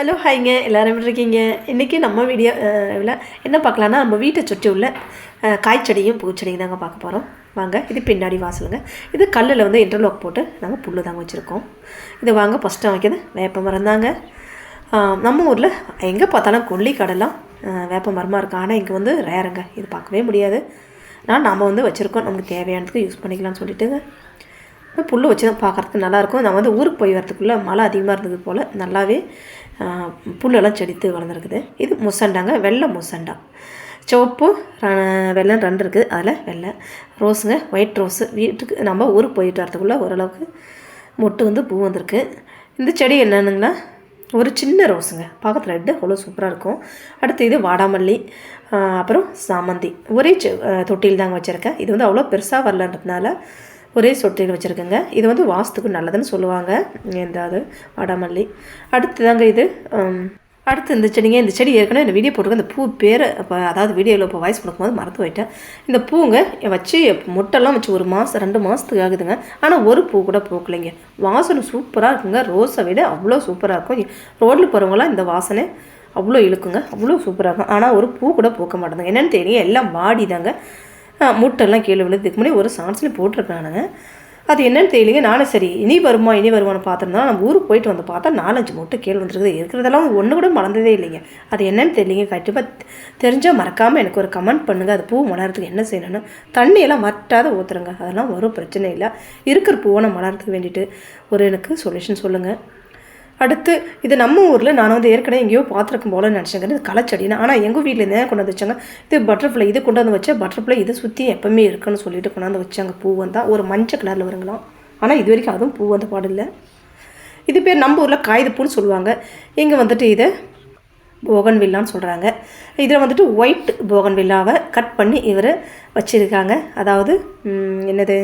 Hello ஹாய்ங்க எல்லோரும் எப்படி இருக்கீங்க? இன்றைக்கி நம்ம வீடியோவில் என்ன பார்க்கலான்னா நம்ம வீட்டை சுற்றி உள்ள காய்ச்செடியும் பூச்செடியும் தாங்க பார்க்க போகிறோம் வாங்க இது பின்னாடி வாசலுங்க. இது கல்லில் வந்து இன்டர்லாக் போட்டு நாங்கள் புல்லு தாங்க வச்சுருக்கோம். இது வாங்க ஃபஸ்ட்டு வைக்கிறது வேப்ப மரம் தாங்க. நம்ம ஊரில் எங்கே பார்த்தாலும் கொல்லி கடலாம் வேப்ப மரமாக இருக்கும் ஆனால் இங்கே வந்து ரேருங்க இது பார்க்கவே முடியாது. ஆனால் நாம் வந்து வச்சுருக்கோம். நமக்கு தேவையானதுக்கு யூஸ் பண்ணிக்கலாம்னு சொல்லிட்டுங்க. புல் வச்சு தான் பார்க்குறதுக்கு நல்லாயிருக்கும். நான் வந்து ஊருக்கு போய் வரதுக்குள்ளே மழை அதிகமாக இருந்தது போல் நல்லாவே புல்லெல்லாம் செடித்து வளர்ந்துருக்குது. இது முசண்டாங்க வெள்ளை முசண்டா. சிவப்பு வெள்ளை ரெண்டு இருக்குது. அதில் வெள்ளை ரோஸுங்க ஒயிட் ரோஸு. வீட்டுக்கு நம்ம ஊருக்கு போயிட்டு வரதுக்குள்ளே ஓரளவுக்கு மொட்டு வந்து பூ வந்திருக்கு. இந்த செடி என்னென்னுங்களா? ஒரு சின்ன ரோஸுங்க. பார்க்கறது ரெட்டு அவ்வளோ சூப்பராக இருக்கும். அடுத்து இது வாடாமல்லி அப்புறம் சாமந்தி. ஒரே தொட்டியில் தாங்க வச்சுருக்கேன். இது வந்து அவ்வளோ பெருசாக வரலன்றதுனால ஒரே சொட்டில் வச்சுருக்கேங்க. இது வந்து வாஸ்துக்கு நல்லதுன்னு சொல்லுவாங்க. இந்த அது வாடாமல்லி அடுத்து தாங்க இது அடுத்து இந்த செடிங்க. இந்த செடி ஏற்கனவே இந்த வீடியோ போட்டிருக்கேன் இந்த பூ பேர் இப்போ அதாவது வீடியோவில் இப்போ வாய்ஸ் கொடுக்கும்போது மறந்து போயிட்டேன். இந்த பூங்க வச்சு முட்டெல்லாம் வச்சு ஒரு மாதம் ரெண்டு மாதத்துக்கு ஆகுதுங்க. ஆனால் ஒரு பூ கூட பூக்கலைங்க. வாசனை சூப்பராக இருக்குங்க. ரோஸை விட அவ்வளோ சூப்பராக இருக்கும். ரோட்டில் போகிறவங்களாம் இந்த வாசனை அவ்வளோ இழுக்குங்க. அவ்வளோ சூப்பராக இருக்கும். ஆனால் ஒரு பூ கூட பூக்க மாட்டேங்குது என்னென்னு தெரியும் எல்லாம் வாடி தாங்க முட்டெல்லாம் கீழே விழுது இதுக்கு முன்னாடி ஒரு சான்ஸ்லேயும் போட்டிருக்கானுங்க அது என்னன்னு தெரியலைங்க. நானும் சரி இனி வருமா இனி வருமானு பார்த்துருந்தா நம்ம ஊருக்கு போயிட்டு வந்து பார்த்தா நாலஞ்சு முட்டை கீழே வந்துருக்குது இருக்கிறதெல்லாம் ஒன்று கூட மறந்ததே இல்லைங்க. அது என்னன்னு தெரியலைங்க. கண்டிப்பாக தெரிஞ்சால் மறக்காமல் எனக்கு ஒரு கமெண்ட் பண்ணுங்கள் அது பூ மலர்றதுக்கு என்ன செய்யணும்னு. தண்ணியெல்லாம் மட்டாத ஊற்றுறங்க அதெல்லாம் ஒரு பிரச்சனை இல்லை. இருக்கிற பூவை மலர்றதுக்கு வேண்டிட்டு ஒரு எனக்கு சொல்யூஷன் சொல்லுங்கள் அடுத்து இது நம்ம ஊரில் நான் வந்து ஏற்கனவே எங்கேயோ பார்த்துருக்கும் போல நினச்சேங்க இது களைச்செடினா ஆனால் எங்கள் வீட்டில் என்ன கொண்டு வந்து வச்சாங்க? இது பட்டர்ஃப்ளை இது கொண்டு வந்து வச்சா பட்டர்ஃப்ளை இதை சுற்றி எப்பவுமே இருக்குன்னு சொல்லிட்டு கொண்டாந்து வச்சாங்க. பூ வந்தால் ஒரு மஞ்சள் கலரில் வருங்களாம். ஆனால் இது வரைக்கும் அதுவும் பூ வந்த பாடில்லை இது பேர் நம்ம ஊரில் காகிதப்பூன்னு சொல்லுவாங்க. இங்கே வந்துட்டு இதை போகன் வில்லான்னு சொல்கிறாங்க இதில் வந்துட்டு ஒயிட் போகன் வில்லாவை கட் பண்ணி இவர் வச்சுருக்காங்க. அதாவது என்னது?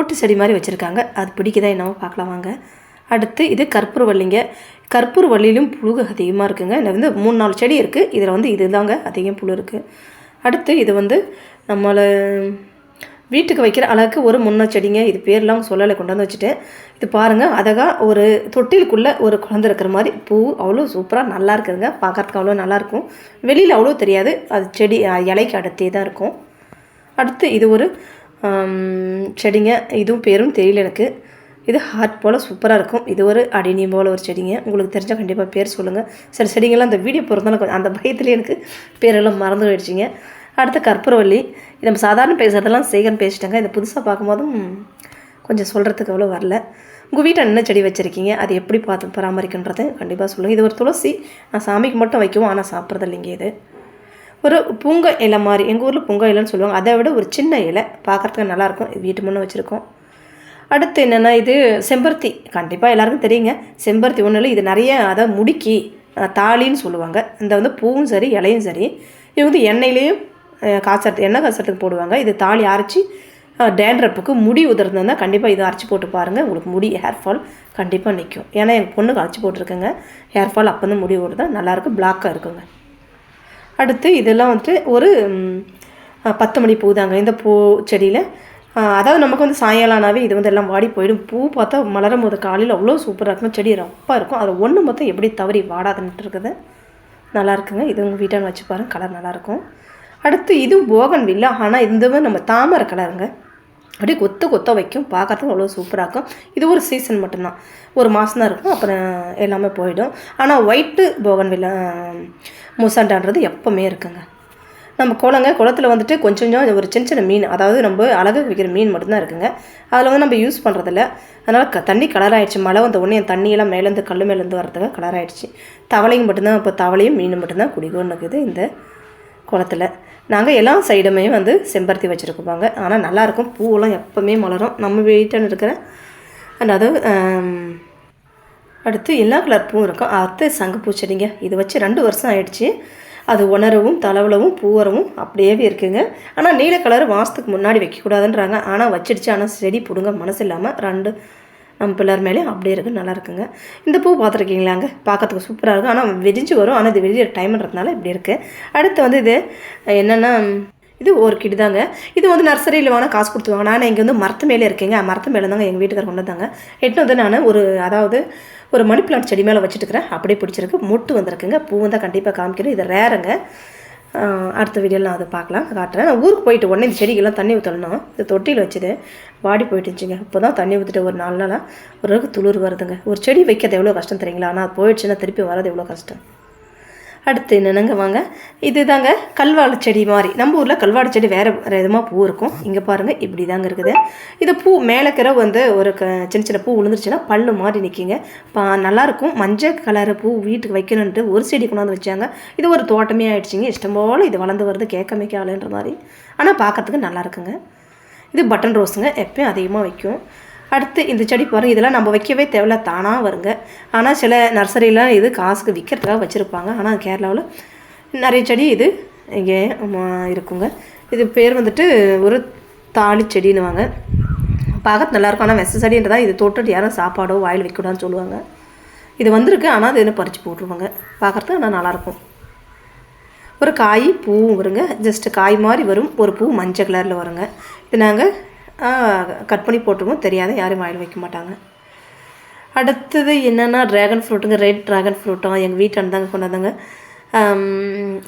ஒட்டு செடி மாதிரி வச்சுருக்காங்க. அது பிடிக்குதா என்னவோ பார்க்கலாம் வாங்க. அடுத்து இது கற்பூரவல்லிங்க கற்பூரவல்லியிலும் புழு அதிகமாக இருக்குங்க. இதில் வந்து மூணு நாலு செடி இருக்குது இதில் வந்து இதுதாங்க அதிகம் புழு இருக்குது அடுத்து இது வந்து நம்மளை வீட்டுக்கு வைக்கிற அளவுக்கு ஒரு முன்ன செடிங்க. இது பேர்லாம் சொல்லலை கொண்டு வந்து வச்சுட்டேன். இது பாருங்கள் அழகாக ஒரு தொட்டிலுக்குள்ளே ஒரு குழந்தை இருக்கிற மாதிரி பூ அவ்வளோ சூப்பராக நல்லா இருக்குதுங்க. பார்க்கறதுக்கு அவ்வளோ நல்லாயிருக்கும் வெளியில் அவ்வளோ தெரியாது. அது செடி இலைக்கு அடுத்தே தான் இருக்கும். அடுத்து இது ஒரு செடிங்க. இதுவும் பேரும் தெரியல எனக்கு. இது ஹார்ட் போல் சூப்பராக இருக்கும். இது ஒரு அடினியம் போல் ஒரு செடிங்க. உங்களுக்கு தெரிஞ்சால் கண்டிப்பாக பேர் சொல்லுங்கள் சில செடிங்கள்லாம் அந்த வீடியோ போகிறதால கொஞ்சம் அந்த பயத்துலேயே எனக்கு பேரெல்லாம் மறந்து போயிடுச்சிங்க. அடுத்து கற்பூரவள்ளி. இது நம்ம சாதாரண பேசுகிறதெல்லாம் சேகன் பேசிட்டாங்க. இதை புதுசாக பார்க்கும்போதும் கொஞ்சம் சொல்கிறதுக்கு அவ்வளோ வரல. உங்கள் வீட்டில் என்ன செடி வச்சுருக்கீங்க? அது எப்படி பார்த்து பராமரிக்கின்றதை கண்டிப்பாக சொல்லுங்கள் இது ஒரு துளசி. நான் சாமிக்கு மட்டும் வைக்கவும் ஆனால் சாப்பிட்றது இல்லைங்க இது. ஒரு பூங்க இலை மாதிரி எங்கள் ஊரில் பூங்க இலைன்னு சொல்லுவாங்க. அதை விட ஒரு சின்ன இலை பார்க்குறதுக்கு நல்லாயிருக்கும் இது வீட்டு முன்னே வச்சுருக்கோம். அடுத்து என்னென்னா இது செம்பருத்தி. கண்டிப்பாக எல்லாருக்கும் தெரியுங்க. செம்பருத்தி ஒன்றும் இல்லை இது நிறைய அதை முடுக்கி தாலின்னு சொல்லுவாங்க. இந்த வந்து பூவும் சரி இலையும் சரி. இது வந்து எண்ணெயிலையும் அஹ், காய்ச்சறது எண்ணெய் காய்ச்சறதுக்கு போடுவாங்க. இது தாலி அரைச்சி டேண்ட்ரப்புக்கு முடி உதிர்ந்ததுன்னா கண்டிப்பாக இதை அரைச்சி போட்டு பாருங்கள் உங்களுக்கு முடி ஹேர் ஃபால் கண்டிப்பாக நிற்கும் ஏன்னா எங்கள் பொண்ணுக்கு அரைச்சி போட்டிருக்கேங்க. ஹேர் ஃபால் அப்போ வந்து முடி ஓடுதா நல்லாயிருக்கும் பிளாக்காக இருக்குங்க. அடுத்து இதெல்லாம் வந்துட்டு ஒரு பத்து மணி பூ தாங்க. இந்த பூ செடியில் அதாவது நமக்கு வந்து சாயங்காலம்னாவே இது வந்து எல்லாம் வாடி போயிடும். பூ பார்த்தா மலரும் போது காலையில் அவ்வளோ சூப்பராக இருக்கும் செடி ரொம்ப இருக்கும். அதை ஒன்று மொத்தம் எப்படி தவறி வாடாதுன்ட்டு இருக்குது. நல்லா இருக்குங்க. இது உங்கள் வீட்டான வச்சு பாருங்க. கலர் நல்லாயிருக்கும் அடுத்து இதுவும் போகன் வில்லா. ஆனால் இதுவும் நம்ம தாமரை கலருங்க அப்படியே கொத்த கொத்த வைக்கும். பார்க்குறதுக்கு அவ்வளோ சூப்பராக இருக்கும். இது ஒரு சீசன் மட்டும்தான். ஒரு மாதம் தான் இருக்கும். அப்புறம் எல்லாமே போயிடும். ஆனால் ஒயிட்டு போகன் வில்லா முசாண்டான்றது எப்போவுமே இருக்குங்க. நம்ம குளங்க குளத்துல வந்துட்டு கொஞ்சம் கொஞ்சம் ஒரு சின்ன சின்ன மீன் அதாவது நம்ம அழகு வைக்கிற மீன் மட்டும்தான் இருக்குங்க. அதில் வந்து நம்ம யூஸ் பண்ணுறதில்ல அதனால் க தண்ணி கலர் ஆயிடுச்சு மழை வந்த உடனே என் தண்ணியெல்லாம் மேலேருந்து கல் மேலேருந்து வரதுக்கு கலர் ஆகிடுச்சு தவளையும் மட்டும்தான் இப்போ தவளையும் மீன் மட்டும்தான் குடிக்கணும்னு இருக்குது இந்த குளத்துல. நாங்கள் எல்லா சைடுமே வந்து செம்பருத்தி வச்சுருக்குப்பாங்க ஆனால் நல்லாயிருக்கும் பூவெல்லாம் எப்போவுமே மலரும். நம்ம வீட்டில் இருக்கிற அதாவது அடுத்து எல்லா கலர் பூவும் இருக்கும். அடுத்து சங்குப்பூ செடிங்க இது வச்சு ரெண்டு வருஷம் ஆயிடுச்சு. அது உணரவும் தளவளவும் பூவரவும் அப்படியேவே இருக்குங்க. ஆனால் நீல கலர் மாதத்துக்கு முன்னாடி வைக்கக்கூடாதுன்றாங்க. ஆனால் வச்சிடுச்சு. ஆனால் செடி பிடுங்க மனசு இல்லாமல் ரெண்டு நம்ம பிள்ளைர் மேலே அப்படியே இருக்குது நல்லா இருக்குங்க. இந்த பூ பார்த்துருக்கீங்களாங்க? பார்க்கறதுக்கு சூப்பராக இருக்கும் ஆனால் விரிஞ்சு வரும். ஆனால் இது வெளியே டைம்ன்றதுனால இப்படி இருக்குது அடுத்து வந்து இது என்னென்னா இது ஒரு கிட்டு தாங்க. இது வந்து நர்சரியில் வாங்கினா காசு கொடுத்து வாங்க நான் இங்கே வந்து மரத்து மேலே இருக்கேங்க. மரத்து மேலே தாங்க எங்கள் வீட்டுக்கார கொண்டு வந்தாங்க. எட்டு வந்து நான் ஒரு அதாவது ஒரு மணி பிளான்ட் செடி மேலே வச்சுட்டுக்கிறேன். அப்படியே பிடிச்சிருக்கு. மொட்டு வந்திருக்குங்க. பூ வந்தால் கண்டிப்பாக காமிக்கிறேன் இது ரேருங்க அடுத்த வீடியோவில் நான் அதை பார்க்கலாம். காட்டுறேன். நான் ஊருக்கு போயிட்டு உடனே இந்த செடிக்கெல்லாம் தண்ணி ஊற்றணும் இது தொட்டியில் வச்சுது. வாடி போயிட்டுச்சுங்க இப்போ தான் தண்ணி ஊற்றிட்டு ஒரு நாலு நாளாக ஓரளவுக்கு துளிர் வருதுங்க. ஒரு செடி வைக்கிறது எவ்வளோ கஷ்டம் தெரியுங்களா? ஆனால் அது போயிடுச்சுன்னா திருப்பி வர்றது எவ்வளோ கஷ்டம். அடுத்து என்னென்னங்க வாங்க? இதுதாங்க கல்வாழை செடி மாதிரி. நம்ம ஊரில் கல்வாழை செடி வேறு வேறு விதமாக பூ இருக்கும். இங்கே பாருங்கள் இப்படி தாங்க இருக்குது. இது பூ மேலக்கிற வந்து ஒரு க சின்ன சின்ன பூ விழுந்துருச்சுன்னா பல்லு மாதிரி நிற்கிங்க பா நல்லாயிருக்கும். மஞ்சள் கலர் பூ வீட்டுக்கு வைக்கணுன்ட்டு ஒரு செடி கொண்டாந்து வச்சாங்க. இது ஒரு தோட்டமே ஆகிடுச்சிங்க இஷ்டம் போல் இது வளர்ந்து வருது கேட்க ஆளுன்ற மாதிரி. ஆனால் பார்க்கறதுக்கு நல்லா இருக்குங்க. இது பட்டன் ரோஸுங்க. எப்பயும் அதிகமாக வைக்கும். அடுத்து இந்த செடி பாருங்கள் இதெல்லாம் நம்ம வைக்கவே தேவையில்ல தானாக வருங்க. ஆனால் சில நர்சரிலாம் இது காசுக்கு விற்கிறதுக்காக வச்சுருப்பாங்க. ஆனால் கேரளாவில் நிறைய செடி இது இங்கே இருக்குங்க. இது பேர் வந்துட்டு ஒரு தாலி செடின்னுவாங்க. பார்க்க நல்லாயிருக்கும். ஆனால் வெச செடின்றதா இது தொட்டுட்டு யாரும் சாப்பாடோ வாயில் வைக்கூடாதுன்னு சொல்லுவாங்க. இது வந்திருக்கு ஆனால் அது என்ன பறித்து போட்டுருவாங்க. பார்க்குறதுக்கு ஆனால் நல்லாயிருக்கும். ஒரு காய் பூவும் வருங்க ஜஸ்ட்டு காய் மாதிரி வரும். ஒரு பூ மஞ்சள் கலரில் வருங்க. இது நாங்கள் கட் பண்ணி போட்டுருவோம். தெரியாத யாரும் வாயில் வைக்க மாட்டாங்க. அடுத்தது என்னென்னா ட்ராகன் ஃப்ரூட்டுங்க ரெட் ட்ராகன் ஃப்ரூட்டும் எங்கள் வீட்டாண்டு தாங்க கொண்டு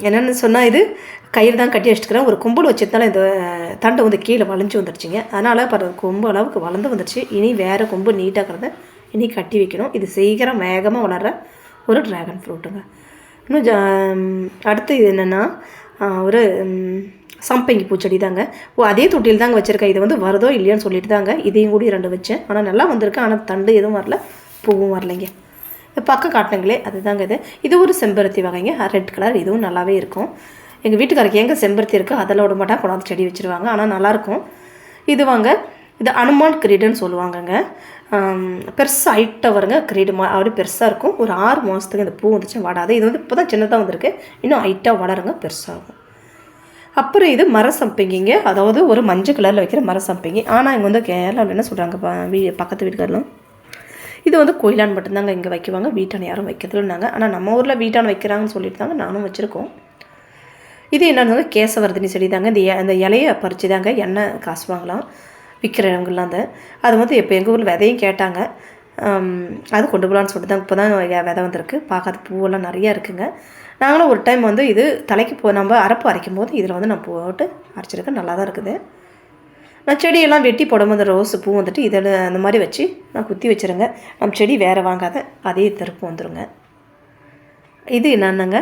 என்னென்னு சொன்னால் இது கயிறு தான் கட்டி வச்சுக்கிறேன் ஒரு கும்பல் வச்சதுனால இந்த தண்டை வந்து கீழே வளைஞ்சு வந்துடுச்சுங்க. அதனால் பர கொம்பு அளவுக்கு வளர்ந்து வந்துடுச்சு. இனி வேறு கொம்பு நீட்டாக்கிறத இனி கட்டி வைக்கணும். இது சீக்கிரம் வேகமாக வளர்கிற ஒரு ட்ராகன் ஃப்ரூட்டுங்க இன்னும் ஜா அடுத்து இது என்னென்னா ஒரு சம்பங்கி பூச்செடி தாங்க. ஓ அதே தொட்டியில் தாங்க வச்சுருக்கேன். இது வந்து வருதோ இல்லையான்னு சொல்லிட்டு தாங்க. இதையும் கூட ரெண்டு வச்சேன். ஆனால் நல்லா வந்திருக்கு. ஆனால் தண்டு எதுவும் வரல. பூவும் வரலைங்க. இந்த பக்கம் காட்டினங்களே அதுதாங்க இது. இது ஒரு செம்பருத்தி வகைங்க. Red colour. இதுவும் நல்லாவே இருக்கும். எங்கள் வீட்டுக்காரருக்கு எங்கே செம்பருத்தி இருக்குது அதில் விட மாட்டா. கொண்டாந்து செடி வச்சுருவாங்க. ஆனால் நல்லாயிருக்கும் இது வாங்க. இது அனுமான் கிரீடுன்னு சொல்லுவாங்கங்க. பெருசாக ஹைட்டாக வருங்க. கிரீடு மா அப்படி பெருசாக இருக்கும். ஒரு ஆறு மாதத்துக்கு இந்த பூ வந்துச்சு வாடாது இது வந்து இப்போ தான் சின்னதாக வந்திருக்கு. இன்னும் ஹைட்டாக வளருங்க. பெருசாகும் அப்புறம் இது மர சம்பங்கிங்க. அதாவது ஒரு மஞ்சள் கலரில் வைக்கிற மர சம்பங்கி. ஆனால் இங்கே வந்து கேரளாவில் என்ன சொல்கிறாங்க வீ பக்கத்து வீட்டுக்காரலாம் இது வந்து கோயிலான் மட்டும்தாங்க இங்கே வைக்குவாங்க. வீட்டான யாரும் வைக்கிறதுனாங்க ஆனால் நம்ம ஊரில் வீட்டான வைக்கிறாங்கன்னு சொல்லிட்டு தாங்க நானும் வச்சுருக்கோம். இது என்னன்னு கேசவர்தினி செடி தாங்க இந்த அந்த இலையை பறித்து தாங்க எண்ணெய் காசு வாங்கலாம் விற்கிற அந்த. அது வந்து இப்போ எங்கள் ஊரில் விதையும் கேட்டாங்க. அது கொண்டு போகலான்னு சொல்லிட்டு தான் இப்போ தான் விதை வந்திருக்கு. பார்க்காத பூவெல்லாம் நிறையா இருக்குங்க. நாங்களும் ஒரு டைம் வந்து இது தலைக்கு போ நம்ம அரைப்பு அரைக்கும் போது இதில் வந்து நான் போட்டு அரைச்சிருக்கேன். நல்லா தான் இருக்குது. நான் செடியெல்லாம் வெட்டி போடும்போது ரோஸ் பூ வந்துட்டு இதில் அந்த மாதிரி வச்சு நான் குத்தி வச்சுருங்க. நம்ம செடி வேறு வாங்காத அதே திருப்பு வந்துருங்க. இது என்னென்னங்க?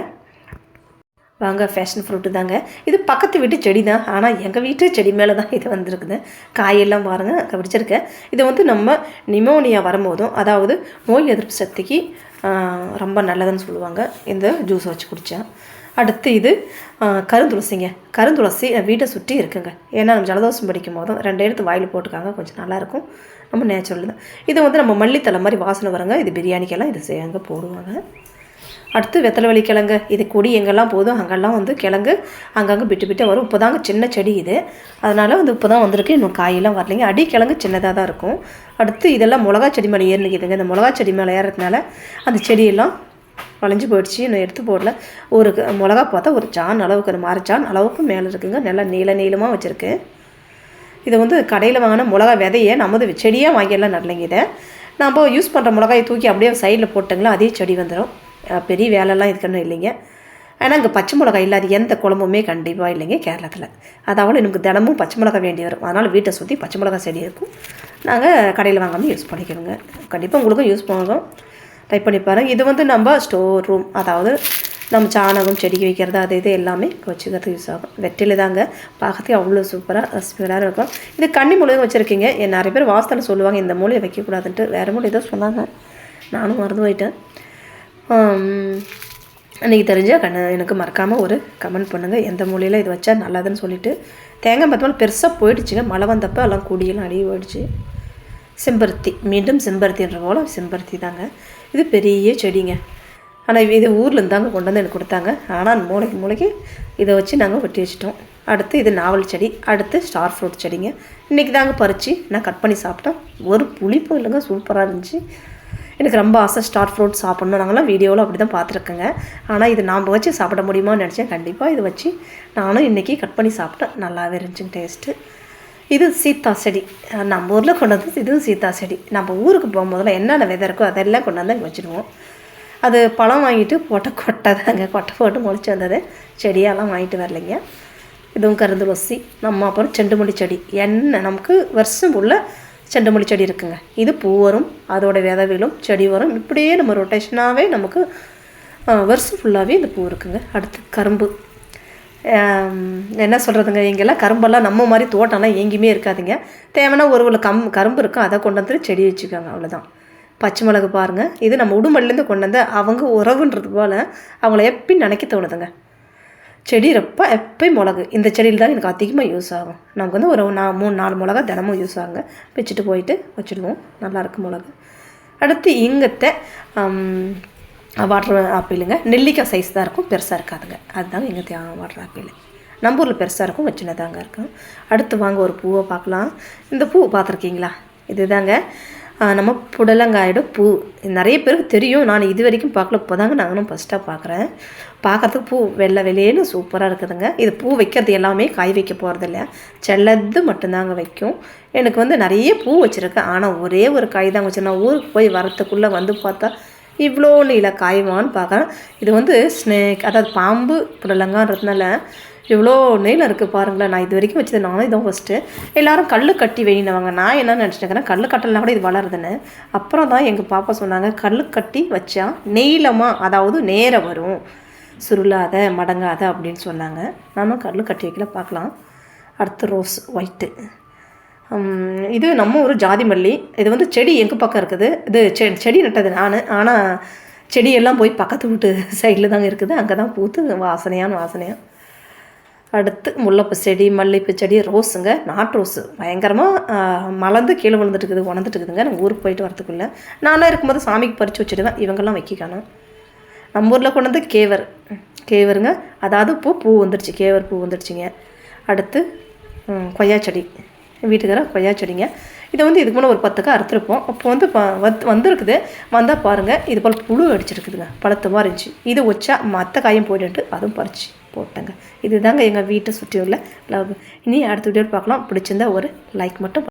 வாங்க ஃபேஷன் ஃப்ரூட்டு தாங்க. இது பக்கத்து வீட்டு செடி தான் ஆனால் எங்கள் வீட்டு செடி மேலே தான் இது வந்திருக்குது. காயெல்லாம் பாருங்கள் பிடிச்சிருக்கேன் இது வந்து நம்ம நிமோனியா வரும்போதும் அதாவது நோய் எதிர்ப்பு சக்திக்கு ரொம்ப நல்லதுன்னு சொல்லுவாங்க. இந்த ஜூஸ் வச்சு குடித்தேன் அடுத்து இது கருந்துளசிங்க. கருந்துளசி வீட்டை சுற்றி இருக்குங்க. ஏன்னா நம்ம ஜலதோஷம் படிக்கும் போதும் ரெண்டு எடுத்து வாயில் போட்டுக்காங்க கொஞ்சம் நல்லாயிருக்கும். நம்ம நேச்சுரல் தான். இது வந்து நம்ம மல்லித்தலை மாதிரி வாசனை வருங்க. இது பிரியாணிக்கெல்லாம் இது செய்யாங்க போடுவாங்க. அடுத்து வெத்தலைவலி கிழங்கு. இது கொடி எங்கெல்லாம் போதும் அங்கெல்லாம் வந்து கிழங்கு அங்கங்கே விட்டு விட்டு வரும். இப்போ தாங்க சின்ன செடி இது. அதனால் வந்து இப்போ தான் வந்திருக்கு. இன்னும் காயெல்லாம் வரலைங்க. அடி கிழங்கு சின்னதாக தான் இருக்கும். அடுத்து இதெல்லாம் மிளகா செடி மேலே ஏறினுக்குதுங்க. இந்த மிளகா செடி மேலே ஏறதுனால அந்த செடியெல்லாம் வளைஞ்சு போயிடுச்சு. இன்னும் எடுத்து போடல. ஒரு க- மிளகா பார்த்தா ஒரு ஜான் அளவுக்கு ஒரு மரச்சான் அளவுக்கு மேலே இருக்குங்க. நல்லா நீள நீளமாக வச்சுருக்கு. இதை வந்து கடையில் வாங்கின மிளகா விதையை நமது செடியாக வாங்கிடலாம். நடலைங்க இதை. நம்ம யூஸ் பண்ணுற மிளகாயை தூக்கி அப்படியே சைடில் போட்டுங்களா அதே செடி வந்துடும் பெரிய வேலைலாம் இதுக்குன்னு இல்லைங்க. ஆனால் இங்கே பச்சை மிளகாய் இல்லாத எந்த குழம்புமே கண்டிப்பாக இல்லைங்க கேரளத்தில். அதாவது எனக்கு தினமும் பச்சை மிளகாய் வேண்டி வரும். அதனால் வீட்டை சுற்றி பச்சை மிளகாய் செடி இருக்கும். நாங்கள் கடையில் வாங்காமல் யூஸ் பண்ணிக்கிறோங்க. கண்டிப்பாக உங்களுக்கும் யூஸ் பண்ணுவோம் டைப் பண்ணி பாருங்க. இது வந்து நம்ம ஸ்டோர் ரூம் அதாவது நம்ம சாணகம் செடிக்கு வைக்கிறது அது இது எல்லாமே வச்சுக்கிறது யூஸ் ஆகும். வெற்றில தாங்க. பார்க்கறதுக்கு அவ்வளோ சூப்பராக ஸ்பீடாக இருக்கும். இது கன்னி மூலியம் வச்சுருக்கீங்க. நிறைய பேர் வாசத்தில் சொல்லுவாங்க இந்த மூலையை வைக்கக்கூடாதுன்ட்டு. வேறு மூலை ஏதோ சொன்னாங்க. நானும் மறந்து போயிட்டேன். அன்றைக்கி தெரிஞ்சால் கண்ண எனக்கு மறக்காமல் ஒரு கமெண்ட் பண்ணுங்கள் எந்த மூலையில் இது வச்சா நல்லதுன்னு சொல்லிட்டு. தேங்காய் மரத்தோட பெருசாக போயிடுச்சுங்க. மழை வந்தப்போ எல்லாம் கூடியெல்லாம் அடி போயிடுச்சு. செம்பருத்தி. மீண்டும் செம்பருத்தின்ற போல் செம்பருத்தி தாங்க. இது பெரிய செடிங்க. ஆனால் இது ஊர்லேருந்து தாங்க கொண்டு வந்து எனக்கு கொடுத்தாங்க. ஆனால் மூளைக்கு மூளைக்கு இதை வச்சு நாங்கள் வெட்டி வச்சிட்டோம். அடுத்து இது நாவல் செடி அடுத்து ஸ்டார் ஃப்ரூட் செடிங்க. இன்றைக்கி தாங்க பறித்து நான் கட் பண்ணி சாப்பிட்டேன் ஒரு புளிப்பும் இல்லைங்க சூப்பராக இருந்துச்சு. எனக்கு ரொம்ப ஆசை ஸ்டார் ஃப்ரூட் சாப்பிட்ணும். நாங்களாம் வீடியோவில் அப்படி தான் பார்த்துருக்கேங்க. ஆனால் இது நாம் வச்சு சாப்பிட முடியுமான்னு நினச்சேன். கண்டிப்பாக இது வச்சு நானும் இன்றைக்கி கட் பண்ணி சாப்பிட்டேன். நல்லாவே இருந்துச்சுங்க டேஸ்ட்டு இது சீத்தா செடி. நம்ம ஊரில் கொண்டு வந்து இதுவும் சீத்தா செடி. நம்ம ஊருக்கு போகும்போதெல்லாம் என்னென்ன விதை இருக்கோ அதெல்லாம் கொண்டு வந்து இங்கே வச்சுருவோம் அது பழம் வாங்கிட்டு போட்ட கொட்டை தாங்க. கொட்டை போட்டு முளைச்சி வந்தது. செடியெல்லாம் வாங்கிட்டு வரலைங்க. இதுவும் கருந்து லொசி நம்ம அப்புறம் செண்டுமல்லி செடி. என்ன நமக்கு வருஷம் உள்ள செண்டுமல்லி செடி இருக்குங்க. இது பூ வரும் அதோட விதவிலும் செடி வரும். இப்படியே நம்ம ரொட்டேஷனாகவே நமக்கு வருஷம் ஃபுல்லாகவே இந்த பூ இருக்குங்க. அடுத்து கரும்பு. என்ன சொல்கிறதுங்க இங்கெல்லாம் கரும்பெல்லாம் நம்ம மாதிரி தோட்டம்லாம் எங்கேயுமே இருக்காதுங்க. தேவைன்னா ஒரு ஒரு கம் கரும்பு இருக்கும் அதை கொண்டு வந்து செடி வச்சுக்கோங்க அவ்வளோதான் பச்சை மிளகு பாருங்கள் இது நம்ம உடுமல்லேருந்து கொண்டு வந்து அவங்க உறவுன்றது போல் அவங்கள எப்பயும் நினைக்க தோணுதுங்க. செடி ரொம்ப எப்பயும் மிளகு. இந்த செடியில் தான் எனக்கு அதிகமாக யூஸ் ஆகும். நமக்கு வந்து ஒரு நா மூணு நாலு மிளகா தினமும் யூஸ் ஆகுங்க. வச்சுட்டு போயிட்டு வச்சுடுவோம். நல்லாயிருக்கு மிளகு. அடுத்து இங்கத்தை வாட்டர் ஆப்பிளுங்க. நெல்லிக்காய் சைஸ் தான் இருக்கும். பெருசாக இருக்காதுங்க. அதுதாங்க எங்கள் வாட்டர் ஆப்பிள். நம்ம ஊரில் பெருசாக இருக்கும். சின்னதாங்க இருக்கும். அடுத்து வாங்க ஒரு பூவை பார்க்கலாம். இந்த பூ பார்த்துருக்கீங்களா? இதுதாங்க நம்ம புடலங்காயோட பூ. நிறைய பேருக்கு தெரியும். நான் இது வரைக்கும் பார்க்கல. இப்போ தாங்க நானும் ஃபஸ்ட்டாக பார்க்குறேன். பார்க்குறதுக்கு பூ வெள்ளை வெளியேன்னு சூப்பராக இருக்குதுங்க. இது பூ வைக்கிறது எல்லாமே காய் வைக்க போகிறதில்ல செல்லது மட்டும்தாங்க வைக்கும். எனக்கு வந்து நிறைய பூ வச்சுருக்கேன். ஆனால் ஒரே ஒரு காய் தான் வச்சுருந்தேன் நான் ஊருக்கு போய் வரத்துக்குள்ளே வந்து பார்த்தா இவ்வளோ நீல காய்வான்னு பார்க்குறேன் இது வந்து ஸ்னேக் அதாவது பாம்பு புடலங்கான்றதுனால இவ்வளோ நீளம் இருக்குது பாருங்களேன். நான் இது வரைக்கும் வச்சது நானும் இதான் ஃபஸ்ட்டு எல்லாரும் கல் கட்டி வெளியினவங்க நான் என்ன நினச்சிட்டேன் கல் கட்டலாம் கூட இது வளருதுன்னு. அப்புறம் தான் எங்கள் பாப்பா சொன்னாங்க கல் கட்டி வச்சா நீளமாக அதாவது நேர வரும். சுருளாத மடங்காத அப்படின்னு சொன்னாங்க. நானும் கல் கட்டி வைக்கல பார்க்கலாம் அடுத்து ரோஸ் ஒயிட்டு இது நம்ம ஒரு ஜாதி மல்லி இது வந்து செடி எங்கள் பக்கம் இருக்குது. இது செ செடி நட்டது நான். ஆனால் செடியெல்லாம் போய் பக்கத்து வீட்டு சைடில் தாங்க இருக்குது. அங்கே தான் பூத்து வாசனையான வாசனையாக அடுத்து முல்லைப்பூ செடி மல்லிகைப்பூ செடி ரோஸுங்க. நாட்டு ரோஸு. பயங்கரமாக மலர்ந்து கீழே விழுந்துட்டு இருக்குது உணர்ந்துட்டு இருக்குதுங்க. ஊருக்கு போயிட்டு வரத்துக்குள்ளே நான்லாம் இருக்கும்போது சாமிக்கு பறித்து வச்சுடுவேன் இவங்கெல்லாம் வைக்கணும் நம்ம ஊரில் கொண்டு வந்து கேவர். கேவருங்க. அதாவது பூ பூ வந்துடுச்சு. கேவர் பூ வந்துடுச்சுங்க. அடுத்து கொய்யா செடி. வீட்டுக்கார கொய்யா செடிங்க. இதை வந்து இதுக்கு முன்னே ஒரு பத்துக்கு அறுத்துருப்போம். அப்போ வந்து ப வந்து வந்திருக்குது. வந்தால் பாருங்கள் இது போல் புழு அடிச்சிருக்குதுங்க. பழுத்தமாக இருந்துச்சு. இது வச்சா மற்ற காயும் போயிட்டு அதுவும் பறிச்சு போட்டேங்க. இதுதாங்க எங்கள் வீட்டை சுற்றி உள்ள லவ். இனி அடுத்த வீடியோ பார்க்கலாம். பிடிச்சிருந்தா ஒரு லைக் மட்டும்